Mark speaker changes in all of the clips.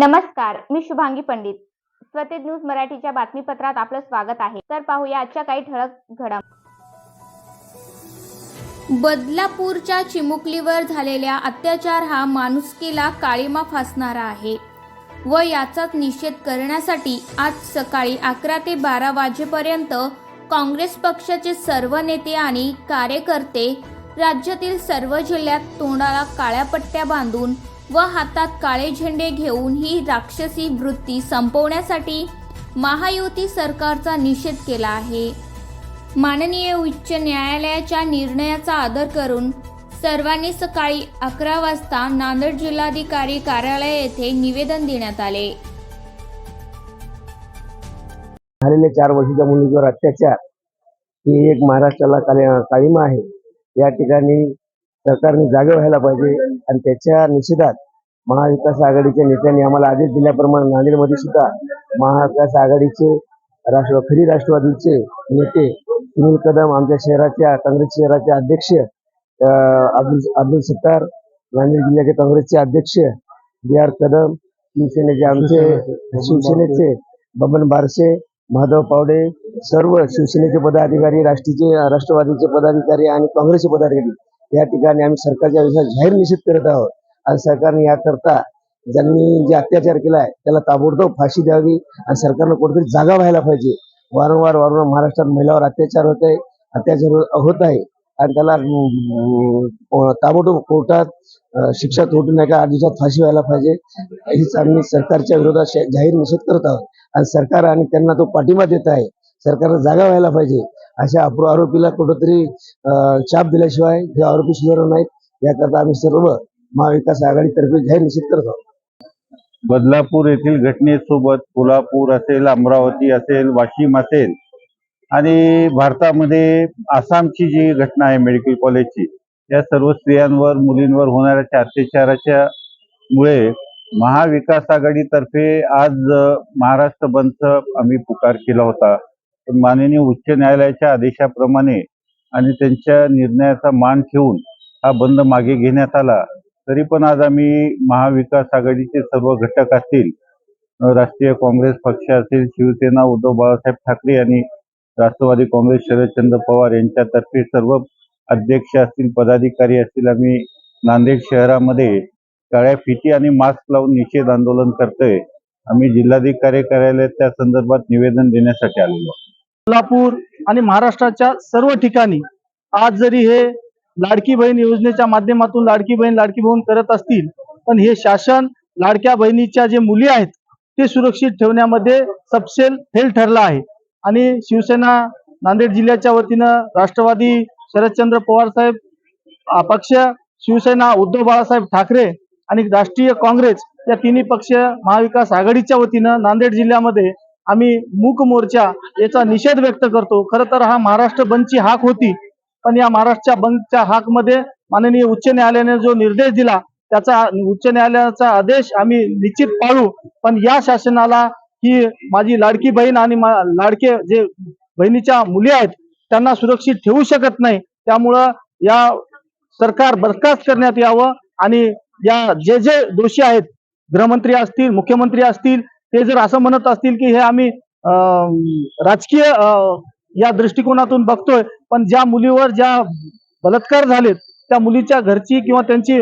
Speaker 1: नमस्कार मी शुभांगी पंडित. स्वतेज न्यूज मराठीच्या बातमीपत्रात आपलं स्वागत आहे. तर पाहूया आजच्या काही ठळक घडाम बदलापूरच्या चिमुकलीवर झालेल्या अत्याचार हा माणुसकीला काळीमा फासणारा आहे. व याचाच निषेध करण्यासाठी आज सकाळी अकरा ते बारा वाजेपर्यंत काँग्रेस पक्षाचे सर्व नेते आणि कार्यकर्ते राज्यातील सर्व जिल्ह्यात तोंडाला काळ्या पट्ट्या बांधून व हातात काळे झेंडे घेऊन ही राक्षसी वृत्ती संपवण्यासाठी महायुती सरकारचा निषेध केला आहे. माननीय उच्च न्यायालयाच्या निर्णयाचा आदर करून सर्वांनी सकाळी अकरा वाजता नांदेड जिल्हाधिकारी कार्यालय येथे निवेदन देण्यात आले.
Speaker 2: झालेल्या चार वर्षाच्या मुलीवर अत्याचार ही एक महाराष्ट्राला काळी- काळीमा आहे. या ठिकाणी सरकारने जागे व्हायला पाहिजे आणि त्याच्या निषेधात महाविकास आघाडीच्या नेत्यांनी आम्हाला आदेश दिल्याप्रमाणे नांदेडमध्ये सुद्धा महाविकास आघाडीचे राष्ट्र खरी राष्ट्रवादीचे नेते सुनील कदम आमच्या शहराच्या काँग्रेस शहराचे अध्यक्ष अब्दुल अब्दुल सत्तार नांदेड जिल्ह्याचे काँग्रेसचे अध्यक्ष बी आर कदम शिवसेनेचे आमचे शिवसेनेचे बबन बारसे माधव पावडे सर्व शिवसेनेचे पदाधिकारी राष्ट्रीय राष्ट्रवादीचे पदाधिकारी आणि काँग्रेसचे पदाधिकारी. या ठिकाणी आम्ही सरकारच्या विषयात जाहीर निषेध करत आहोत. आणि सरकारने याकरता ज्यांनी जे अत्याचार केलाय त्याला ताबडतोब फाशी द्यावी आणि सरकारनं कुठेतरी जागा व्हायला पाहिजे. वारंवार वारंवार महाराष्ट्रात महिलावर अत्याचार होत आहे अत्याचार होत आहे. आणि त्याला ताबडतोब कोर्टात शिक्षा तोटू नाही का दिवसात फाशी व्हायला पाहिजे. हीच आम्ही सरकारच्या विरोधात जाहीर निषेध करत आहोत. आणि सरकार आणि त्यांना तो पाठिंबा देत आहे. सरकारनं जागा व्हायला पाहिजे. अशा आरोपीला कुठंतरी चाप दिल्याशिवाय हे आरोपी सुधारणार नाहीत याकरता आम्ही सर्व महाविकास आघाडीतर्फे जाहीर निश्चित करत आहोत.
Speaker 3: बदलापूर येथील घटनेसोबत कोल्हापूर असेल अमरावती असेल वाशिम असेल आणि भारतामध्ये आसामची जी घटना आहे मेडिकल कॉलेजची या सर्व स्त्रियांवर मुलींवर होणाऱ्या अत्याचाराच्या मुळे महाविकास आघाडीतर्फे आज महाराष्ट्र बंदचा आम्ही पुकार केला होता. पण माननीय उच्च न्यायालयाच्या आदेशाप्रमाणे आणि त्यांच्या निर्णयाचा मान ठेवून हा बंद मागे घेण्यात आला. तरी पण आज आम्ही महाविकास आघाडीचे सर्व घटक असतील राष्ट्रीय काँग्रेस पक्ष असेल शिवसेना उद्धव बाळासाहेब ठाकरे आणि राष्ट्रवादी काँग्रेस शरदचंद्र पवार यांच्यातर्फे सर्व अध्यक्ष असतील पदाधिकारी असतील आम्ही नांदेड शहरामध्ये काळ्या फिती आणि मास्क लावून निषेध आंदोलन करतोय. आम्ही जिल्हाधिकारी कार्यालय त्या संदर्भात निवेदन देण्यासाठी आलेलो
Speaker 4: कोल्हापूर आणि महाराष्ट्राच्या सर्व ठिकाणी आज जरी हे लाडकी बहीण योजनेच्या माध्यमातून लाडकी बहीण लाडकी बहीण करत असतील पण हे शासन लाडक्या बहिणीच्या जे मुली आहेत ते सुरक्षित ठेवण्यामध्ये सबसेल फेल ठरला आहे. आणि शिवसेना नांदेड जिल्ह्याच्या वतीनं राष्ट्रवादी शरदचंद्र पवार साहेब पक्ष शिवसेना उद्धव बाळासाहेब ठाकरे आणि राष्ट्रीय काँग्रेस या तिन्ही पक्ष महाविकास आघाडीच्या वतीनं नांदेड जिल्ह्यामध्ये आम्ही मूक मोर्चा याचा निषेध व्यक्त करतो. खर तर हा महाराष्ट्र बंदची हाक होती. पण या महाराष्ट्रच्या बंदच्या हाकमध्ये माननीय उच्च न्यायालयाने जो निर्देश दिला त्याचा उच्च न्यायालयाचा आदेश आम्ही निश्चित पाळू. पण या शासनाला ही माझी लाडकी बहीण आणि मा- लाडके जे बहिणीच्या मुली आहेत त्यांना सुरक्षित ठेवू शकत नाही. त्यामुळं या सरकार बरखास्त करण्यात यावं आणि या जे जे दोषी आहेत गृहमंत्री असतील मुख्यमंत्री असतील ते जर असं म्हणत असतील की हे आम्ही राजकीय या दृष्टिकोनातून बघतोय पण ज्या मुलीवर ज्या बलात्कार झालेत त्या मुलीच्या घरची किंवा त्यांची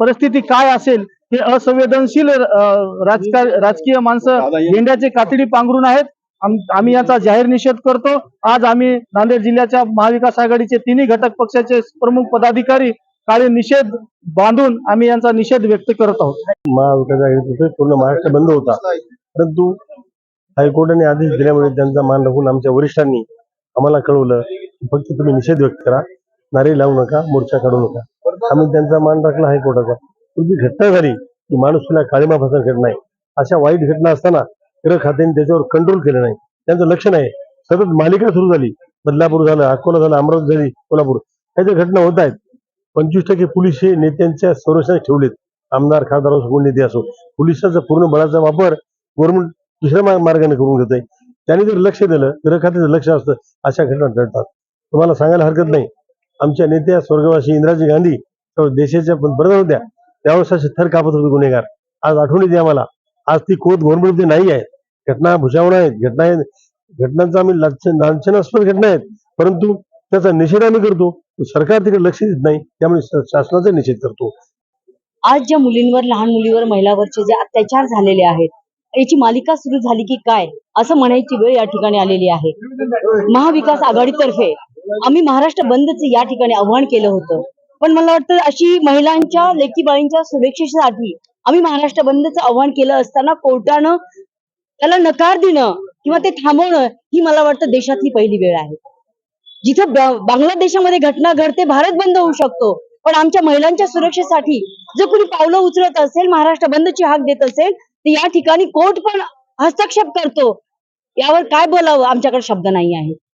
Speaker 4: परिस्थिती काय असेल हे असंवेदनशील राजकीय माणसं गेंड्याचे कातडी पांघरून आहेत. आम- आम्ही याचा जाहीर निषेध करतो. आज आम्ही नांदेड जिल्ह्याच्या महाविकास आघाडीचे तिन्ही घटक पक्षाचे प्रमुख पदाधिकारी काळे निषेध बांधून आम्ही यांचा निषेध व्यक्त करत आहोत.
Speaker 2: महाविकास आघाडीतर्फे पूर्ण महाराष्ट्र बंद होता. परंतु हायकोर्टाने आदेश दिल्यामुळे त्यांचा मान राखून आमच्या वरिष्ठांनी आम्हाला कळवलं फक्त तुम्ही निषेध व्यक्त करा. नारे लावू नका मोर्चा काढू नका. आम्ही त्यांचा मान राखला हायकोर्टाचा पण जी घटना झाली ती माणूस तुला काळीमा फसर करत नाही. अशा वाईट घटना असताना गृह खात्याने त्याच्यावर कंट्रोल केलं नाही. त्यांचं लक्ष नाही सतत मालिका सुरू झाली. बदलापूर झालं अकोला झालं अमरावती झाली कोल्हापूर. ह्या ज्या घटना होत आहेत पंचवीस टक्के पोलीस हे नेत्यांच्या संरक्षणात ठेवलेत. आमदार खासदार असो कोण नेते असो पोलिसाचा पूर्ण बळाचा वापर गव्हर्नमेंट दुसऱ्या मार्गाने करून घेत आहे त्यांनी जर लक्ष दिलं गृह खात्याचं लक्ष असतं अशा घटना घडतात. तुम्हाला सांगायला हरकत नाही. आमच्या नेत्या स्वर्गवासी इंदिराजी गांधी देशाच्या पंतप्रधान होत्या. त्यावेळेस असे थर कापत होते गुन्हेगार. आज आठवण येते आम्हाला
Speaker 5: आज ती कोत गव्हर्नमेंटमध्ये नाही आहे घटना भुजावण आहेत. घटना आहेत. घटनांचा आम्ही लांछनास्पद घटना आहेत. परंतु त्याचा निषेध आम्ही करतो. सरकार तिकडे लक्ष देत नाही. त्यामुळे शासनाचा निषेध करतो.
Speaker 6: आज ज्या मुलींवर लहान मुलीवर महिलावरचे जे अत्याचार झालेले आहेत याची मालिका सुरू झाली की काय? असं म्हणायची वेळ या ठिकाणी आलेली आहे. महाविकास आघाडीतर्फे आम्ही महाराष्ट्र बंदचं या ठिकाणी आव्हान केलं होतं. पण मला वाटतं अशी महिलांच्या लेकीबाळींच्या सुरक्षेसाठी आम्ही महाराष्ट्र बंदचं आव्हान केलं असताना कोर्टानं त्याला नकार देणं किंवा ते थांबवणं ही मला वाटतं देशातली पहिली वेळ आहे. जिथं ब- बांगलादेशामध्ये घटना घडते भारत बंद होऊ शकतो. पण आमच्या महिलांच्या सुरक्षेसाठी जर कोणी पावलं उचलत असेल महाराष्ट्र बंदची हाक देत असेल तर या ठिकाणी कोर्ट पण हस्तक्षेप करतो. यावर काय बोलावं? आमच्याकडे शब्द नाही आहे.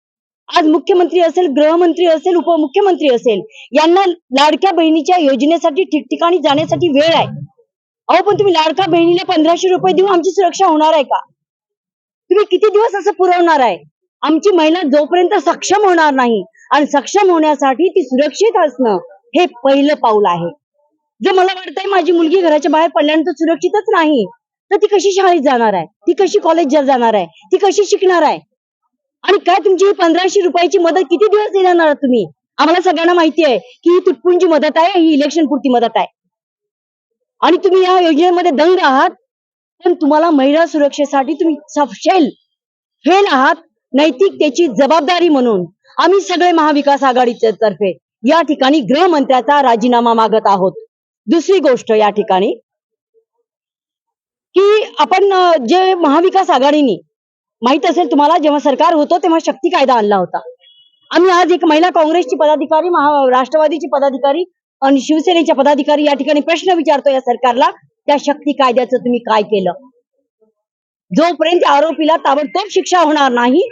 Speaker 6: आज मुख्यमंत्री असेल गृहमंत्री असेल उपमुख्यमंत्री असेल यांना लाडक्या बहिणीच्या योजनेसाठी ठिकठिकाणी जाण्यासाठी वेळ आहे. अहो पण तुम्ही लाडक्या बहिणीला पंधराशे रुपये देऊन आमची सुरक्षा होणार आहे का? तुम्ही किती दिवस असं पुरवणार आहे? आमची महिला जोपर्यंत सक्षम होणार नाही आणि सक्षम होण्यासाठी ती सुरक्षित असणं हे पहिलं पाऊल आहे. जर मला वाटतंय माझी मुलगी घराच्या बाहेर पडल्यानंतर सुरक्षितच नाही तर ती कशी शाळेत जाणार आहे? ती कशी कॉलेज जाणार आहे? ती कशी शिकणार आहे? आणि काय तुमची ही पंधराशे रुपयाची मदत किती दिवस देणार तुम्ही? आम्हाला सगळ्यांना माहिती आहे की ही तुटपुंजी मदत आहे ही इलेक्शन पुरती मदत आहे. आणि तुम्ही या योजनेमध्ये दंग आहात पण तुम्हाला महिला सुरक्षेसाठी तुम्ही सफशेल फेल आहात नैतिकतेची जबाबदारी म्हणून. आम्ही सगळे महाविकास आघाडीच्या तर्फे या ठिकाणी गृहमंत्र्याचा राजीनामा मागत आहोत. दुसरी गोष्ट या ठिकाणी की आपण जे महाविकास आघाडीने माहीत असेल तुम्हाला जेव्हा सरकार होतं तेव्हा शक्ती कायदा आणला होता. आम्ही आज एक महिला काँग्रेसची पदाधिकारी राष्ट्रवादीची पदाधिकारी आणि शिवसेनेच्या पदाधिकारी या ठिकाणी प्रश्न विचारतो या सरकारला त्या शक्ती कायद्याचं तुम्ही काय केलं? जोपर्यंत आरोपीला ताबडतोब शिक्षा होणार नाही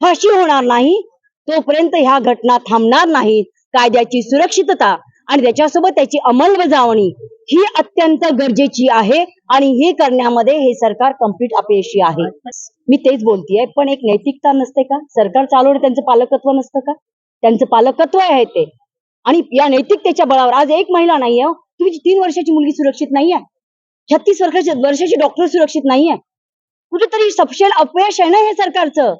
Speaker 6: फाशी होणार नाही तोपर्यंत ह्या घटना थांबणार नाहीत कायद्याची सुरक्षितता आणि त्याच्यासोबत त्याची अंमलबजावणी ही अत्यंत गरजेची आहे आणि हे करण्यामध्ये हे सरकार कंप्लीट अपयशी आहे. मी तेच बोलतीये पण एक नैतिकता नसते का? सरकार चालवणं त्यांचं पालकत्व नसतं का? त्यांचं पालकत्व आहे ते. आणि या नैतिकतेच्या बळावर आज एक महिला नाहीये आहे तुमची तीन वर्षाची मुलगी सुरक्षित नाहीये. छत्तीस वर्षाची वर्षाची डॉक्टर सुरक्षित नाहीये. कुठेतरी सपशेल अपयश आहे ना हे सरकारचं?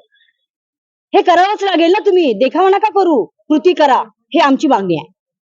Speaker 6: हे करावंच लागेल ना तुम्ही. देखावा नका करू. कृती करा. हे आमची मागणी आहे.